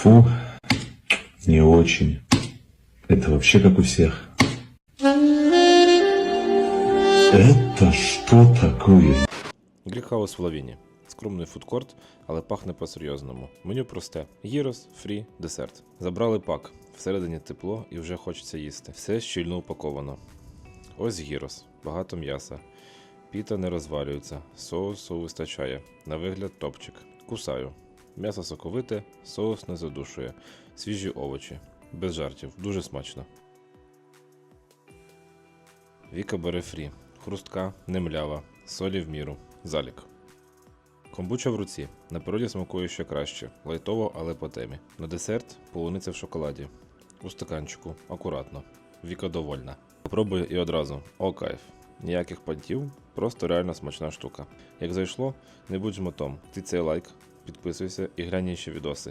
Фу, не очень. Это вообще как у всех. Это что такое? Грікхаус в Лавіні. Скромний фудкорт, але пахне по-серйозному. Меню просте: гірос, фрі, десерт. Забрали пак. Всередині тепло і вже хочеться їсти. Все щільно упаковано. Ось гірос, багато м'яса. Піта не розвалюється, соусу вистачає. На вигляд топчик. Кусаю. М'ясо соковите, соус не задушує. Свіжі овочі. Без жартів, дуже смачно. Віка бере фрі. Хрустка, немлява, солі в міру. Залік. Комбуча в руці. На природі смакує ще краще. Лайтово, але по темі. На десерт полуниця в шоколаді. У стаканчику, акуратно. Віка довольна. Попробуй і одразу. О, кайф. Ніяких понтів, просто реально смачна штука. Як зайшло, не будь жмотом. Ти цей лайк, підписуйся і глянь інші відоси.